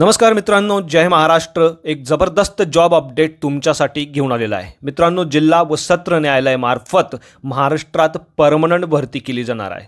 नमस्कार मित्रांनो जय महाराष्ट्र. एक जबरदस्त जॉब अपडेट तुमच्यासाठी घेऊन आलेला आहे. मित्रांनो जिल्हा व सत्र न्यायालयामार्फत महाराष्ट्रात परमनंट भरती केली जाणार आहे.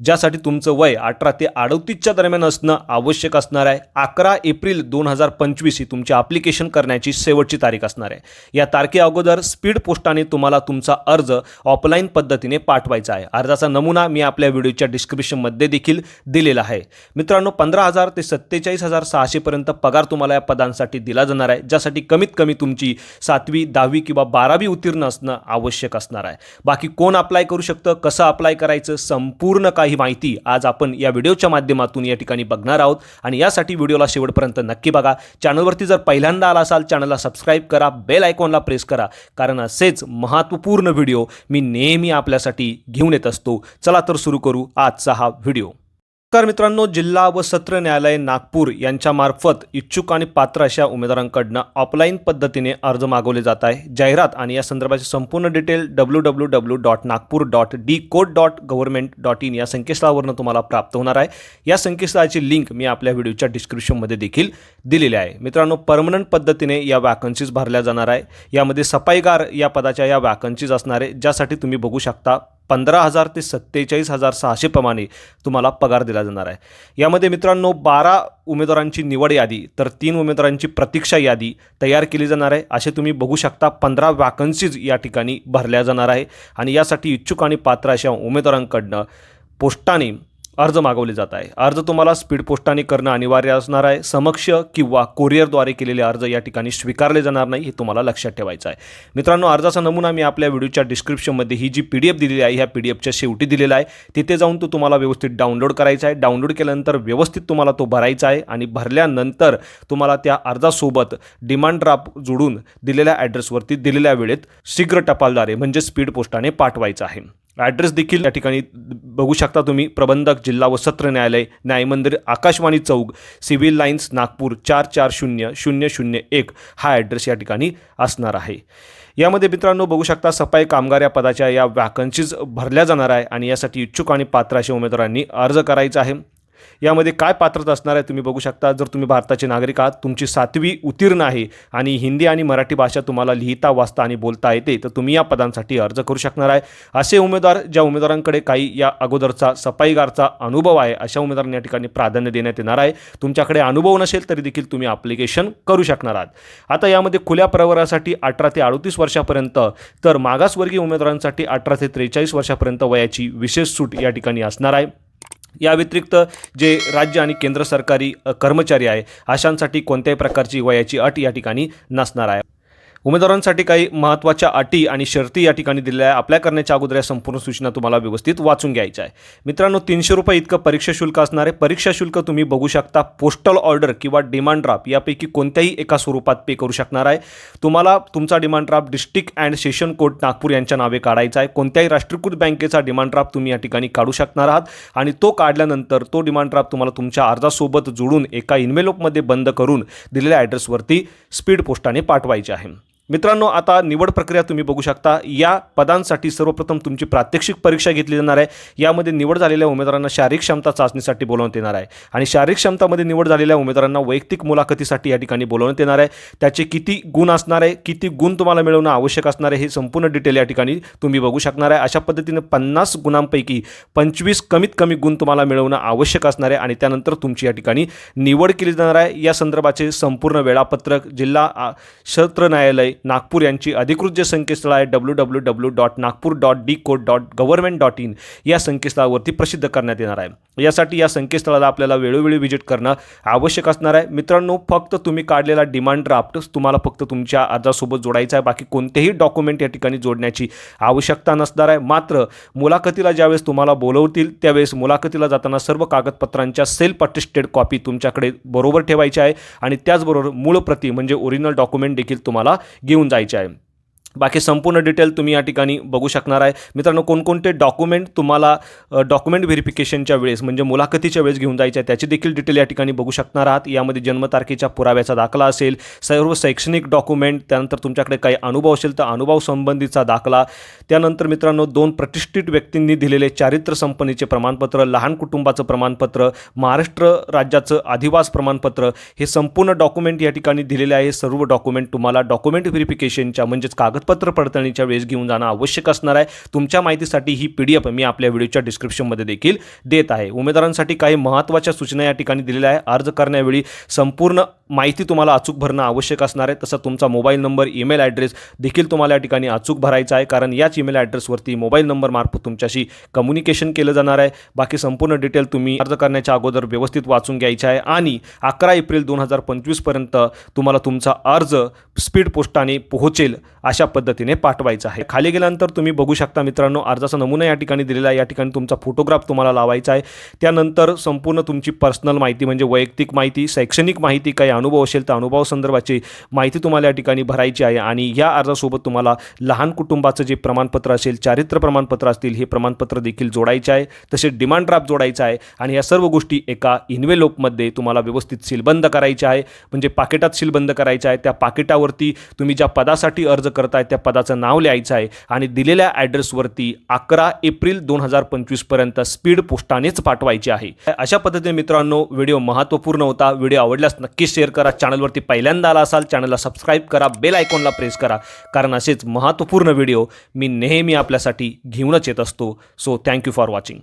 ज्यासाठी तुमचं वय अठरा ते अडतीसच्या दरम्यान असणं आवश्यक असणार आहे. अकरा एप्रिल दोन हजार पंचवीस ही तुमची ॲप्लिकेशन करण्याची शेवटची तारीख असणार आहे. या तारखे अगोदर स्पीड पोस्टाने तुम्हाला तुमचा अर्ज ऑफलाईन पद्धतीने पाठवायचा आहे. अर्जाचा नमुना मी आपल्या व्हिडिओच्या डिस्क्रिप्शनमध्ये देखील दिलेला आहे. मित्रांनो पंधरा हजार ते सत्तेचाळीस हजार सहाशेपर्यंत पगार तुम्हाला या पदांसाठी दिला जाणार आहे ज्यासाठी कमीत कमी तुमची सातवी दहावी किंवा बारावी उत्तीर्ण असणं आवश्यक असणार आहे. बाकी कोण अप्लाय करू शकतं कसं अप्लाय करायचं संपूर्ण काही माहिती आज आपण या व्हिडिओच्या माध्यमातून या ठिकाणी बघणार आहोत. आणि यासाठी व्हिडिओला शेवटपर्यंत नक्की बघा. चॅनलवरती जर पहिल्यांदा आला असाल चॅनलला सबस्क्राईब करा बेल आयकॉनला प्रेस करा. कारण असेच महत्त्वपूर्ण व्हिडिओ मी नेहमी आपल्यासाठी घेऊन येत असतो. चला तर सुरू करू आजचा हा व्हिडिओ. नमस्कार मित्रांनो जिल्हा व सत्र न्यायालय नागपूर यांच्यामार्फत इच्छुक आणि पात्र अशा उमेदवारांकडनं ऑफलाईन पद्धतीने अर्ज मागवले जात आहे जाहिरात आणि या संदर्भाचे संपूर्ण detail W W W dot Nagpur dot D code dot government dot in या संकेतस्थळावरनं तुम्हाला प्राप्त होणार आहे. या संकेतस्थळाची लिंक मी आपल्या व्हिडिओच्या डिस्क्रिप्शनमध्ये देखील दिलेली आहे. मित्रांनो परमनंट पद्धतीने या वॅकन्सीज भरल्या जाणार आहे. यामध्ये सफाईगार या पदाच्या या वॅकन्सीज असणार आहे ज्यासाठी तुम्ही बघू शकता पंधरा हजार ते सत्तेचाळीस हजार सहाशेप्रमाणे तुम्हाला पगार दिला जाणार आहे. यामध्ये मित्रांनो बारा उमेदवारांची निवड यादी तर तीन उमेदवारांची प्रतीक्षा यादी तयार केली जाणार आहे. असे तुम्ही बघू शकता पंधरा वॅकन्सीज या ठिकाणी भरल्या जाणार आहे. आणि यासाठी इच्छुक आणि पात्र अशा उमेदवारांकडनं पोस्टाने अर्ज मागवले जात आहे. अर्ज तुम्हाला स्पीड पोस्टाने करणं अनिवार्य असणार आहे. समक्ष किंवा कोरिअरद्वारे केलेले अर्ज या ठिकाणी स्वीकारले जाणार नाही हे तुम्हाला लक्षात ठेवायचं आहे. मित्रांनो अर्जाचा नमुना मी आपल्या व्हिडिओच्या डिस्क्रिप्शनमध्ये ही जी पी डी एफ दिलेली आहे ह्या पी डी एफच्या शेवटी दिलेला आहे. तिथे जाऊन तो तुम्हाला व्यवस्थित डाउनलोड करायचा आहे. डाउनलोड केल्यानंतर व्यवस्थित तुम्हाला तो भरायचा आहे आणि भरल्यानंतर तुम्हाला त्या अर्जासोबत डिमांड ड्राफ्ट जोडून दिलेल्या ॲड्रेसवरती दिलेल्या वेळेत शीघ्र टपालद्वारे म्हणजे स्पीड पोस्टाने पाठवायचा आहे. ॲड्रेस देखील या ठिकाणी बघू शकता तुम्ही. प्रबंधक जिल्हा व सत्र न्यायालय न्यायमंदिर आकाशवाणी चौक सिव्हिल लाईन्स नागपूर चार चार शून्य शून्य शून्य एक हा ॲड्रेस या ठिकाणी असणार आहे. यामध्ये मित्रांनो बघू शकता सफाई कामगार या पदाच्या या वॅकन्सीज भरल्या जाणार आहे आणि यासाठी इच्छुक आणि पात्र अशा उमेदवारांनी अर्ज करायचा आहे. यामध्ये काय पात्रता असणार आहे तुम्ही बघू शकता. जर तुम्ही भारताचे नागरिक आहात तुमची सातवी उत्तीर्ण आहे आणि हिंदी आणि मराठी भाषा तुम्हाला लिहिता वाचता आणि बोलता येते तर तुम्ही या पदांसाठी अर्ज करू शकणार आहे. असे उमेदवार ज्या उमेदवारांकडे काही या अगोदरचा सफाईगारचा अनुभव आहे अशा उमेदवारांना या ठिकाणी प्राधान्य देण्यात येणार आहे. तुमच्याकडे अनुभव नसेल तरी देखील तुम्ही ॲप्लिकेशन करू शकणार आहात. आता यामध्ये खुल्या प्रवरासाठी अठरा ते अडतीस वर्षापर्यंत तर मागासवर्गीय उमेदवारांसाठी अठरा ते त्रेचाळीस वर्षापर्यंत वयाची विशेष सूट या ठिकाणी असणार आहे. या व्यतिरिक्त जे राज्य आणि केंद्र सरकारी कर्मचारी आहे अशांसाठी कोणत्याही प्रकारची वयाची अट या ठिकाणी नसणार आहे. उमेदवारांसाठी काही महत्त्वाच्या अटी आणि शर्ती या ठिकाणी दिलेल्या आहे अप्लाय करण्याच्या अगोदर या संपूर्ण सूचना तुम्हाला व्यवस्थित वाचून घ्यायच्या आहे मित्रांनो तीनशे रुपये इतकं परीक्षा शुल्क असणार आहे. परीक्षा शुल्क तुम्ही बघू शकता. पोस्टल ऑर्डर किंवा डिमांड ड्राफ्ट यापैकी कोणत्याही एका स्वरूपात पे करू शकणार आहे. तुम्हाला तुमचा demand draft district and session court Nagpur यांच्या नावे काढायचा आहे. कोणत्याही राष्ट्रीयकृत बँकेचा डिमांड ड्राफ्ट तुम्ही या ठिकाणी काढू शकणार आहात. आणि तो काढल्यानंतर तो डिमांड ड्राफ्ट तुम्हाला तुमच्या अर्जासोबत जोडून एका इन्व्हेलोपमध्ये बंद करून दिलेल्या ॲड्रेसवरती स्पीड पोस्टाने पाठवायचे आहे. मित्रांनो आता निवड प्रक्रिया तुम्ही बघू शकता. या पदांसाठी सर्वप्रथम तुमची प्रात्यक्षिक परीक्षा घेतली जाणार आहे. यामध्ये निवड झालेल्या उमेदवारांना शारीरिक क्षमता चाचणीसाठी बोलवण्यात येणार आहे. आणि शारीरिक क्षमतामध्ये निवड झालेल्या उमेदवारांना वैयक्तिक मुलाखतीसाठी या ठिकाणी बोलवण्यात येणार आहे. त्याचे किती गुण असणार आहे किती गुण तुम्हाला मिळवणं आवश्यक असणार आहे हे संपूर्ण डिटेल या ठिकाणी तुम्ही बघू शकणार आहे. अशा पद्धतीने पन्नास गुणांपैकी पंचवीस कमीत कमी गुण तुम्हाला मिळवणं आवश्यक असणार आहे. आणि त्यानंतर तुमची या ठिकाणी निवड केली जाणार आहे. या संदर्भाचे संपूर्ण वेळापत्रक जिल्हा सत्र न्यायालय नागपूर यांची अधिकृत जे संकेतस्थळ आहे W W W dot Nagpur dot D code dot government dot in या संकेतस्थळावरती प्रसिद्ध करण्यात येणार आहे. यासाठी या संकेतस्थळाला आपल्याला वेळोवेळी व्हिजिट करणं आवश्यक असणार आहे. मित्रांनो फक्त तुम्ही काढलेला डिमांड ड्राफ्ट तुम्हाला फक्त तुमच्या अर्जासोबत जोडायचा आहे. बाकी कोणतेही डॉक्युमेंट या ठिकाणी जोडण्याची आवश्यकता नसणार आहे. मात्र मुलाखतीला ज्यावेळेस तुम्हाला बोलवतील त्यावेळेस मुलाखतीला जाताना सर्व कागदपत्रांच्या सेल्फ अटेस्टेड कॉपी तुमच्याकडे बरोबर ठेवायची आहे. आणि त्याचबरोबर मूळ प्रती म्हणजे ओरिजिनल डॉक्युमेंट देखील तुम्हाला घेऊन जायचे आहे. बाकी संपूर्ण डिटेल तुम्ही या ठिकाणी बघू शकणार आहे. मित्रांनो कोणकोणते डॉक्युमेंट तुम्हाला डॉक्युमेंट व्हेरिफिकेशनच्या वेळेस म्हणजे मुलाखतीच्या वेळेस घेऊन जायचे आहे त्याची देखील डिटेल या ठिकाणी बघू शकणार आहात. यामध्ये जन्मतारखेच्या पुराव्याचा दाखला असेल सर्व शैक्षणिक डॉक्युमेंट त्यानंतर तुमच्याकडे काही अनुभव असेल तर अनुभव संबंधीचा दाखला. त्यानंतर मित्रांनो दोन प्रतिष्ठित व्यक्तींनी दिलेले चारित्र्य संपन्नीचे प्रमाणपत्र लहान कुटुंबाचं प्रमाणपत्र महाराष्ट्र राज्याचं अधिवास प्रमाणपत्र हे संपूर्ण डॉक्युमेंट या ठिकाणी दिलेले आहे. सर्व डॉक्युमेंट तुम्हाला डॉक्युमेंट व्हेरिफिकेशनच्या म्हणजेच कागद कागदपत्र पडताळणीच्या वेळेस घेऊन जाणं आवश्यक असणार आहे. तुमच्या माहितीसाठी ही पी डी एफ मी आपल्या व्हिडिओच्या डिस्क्रिप्शनमध्ये देखील देत आहे. उमेदवारांसाठी काही महत्त्वाच्या सूचना या ठिकाणी दिलेल्या आहे अर्ज करण्यावेळी संपूर्ण माहिती तुम्हाला अचूक भरणं आवश्यक असणार आहे. तसं तुमचा मोबाईल नंबर ईमेल ॲड्रेस देखील तुम्हाला या ठिकाणी अचूक भरायचा आहे. कारण याच ईमेल ॲड्रेसवरती मोबाईल नंबर मार्फत तुमच्याशी कम्युनिकेशन केलं जाणार आहे. बाकी संपूर्ण डिटेल तुम्ही अर्ज करण्याच्या अगोदर व्यवस्थित वाचून घ्यायचे आहे. आणि अकरा एप्रिल दोन हजार पंचवीसपर्यंत तुम्हाला तुमचा अर्ज स्पीड पोस्टाने पोहोचेल अशा पद्धतीने पाठवायचा आहे. खाली गेल्यानंतर तुम्ही बघू शकता मित्रांनो अर्जाचा नमुना या ठिकाणी दिलेला आहे. या ठिकाणी तुमचा फोटोग्राफ तुम्हाला लावायचा आहे. त्यानंतर संपूर्ण तुमची पर्सनल माहिती म्हणजे वैयक्तिक माहिती शैक्षणिक माहिती काही अनुभव असेल तर अनुभव संदर्भाची माहिती तुम्हाला या ठिकाणी भरायची आहे. आणि या अर्जासोबत तुम्हाला लहान कुटुंबाचं जे प्रमाणपत्र असेल चारित्र्य प्रमाणपत्र असतील हे प्रमाणपत्र देखील जोडायचे आहे. तसेच डिमांड ड्राफ्ट जोडायचा आहे. आणि या सर्व गोष्टी एका इन्व्हेलोपमध्ये तुम्हाला व्यवस्थित सीलबंद करायचे आहे. म्हणजे पाकिटात सीलबंद करायचं आहे त्या पाकिटावरती तुम्ही ज्या पदासाठी अर्ज करताय त्या पदाचं नाव लिहायचं आहे. आणि दिलेल्या ॲड्रेसवरती अकरा एप्रिल दोन हजार पंचवीसपर्यंत स्पीड पोस्टानेच पाठवायची आहे. अशा पद्धतीने मित्रांनो व्हिडिओ महत्त्वपूर्ण होता. व्हिडिओ आवडल्यास नक्की शेअर करा. चॅनलवरती पहिल्यांदा आला असाल चॅनलला सबस्क्राईब करा. बेल आयकॉनला प्रेस करा. कारण असेच महत्त्वपूर्ण व्हिडिओ मी नेहमी आपल्यासाठी घेऊनच येत असतो. So thank you for watching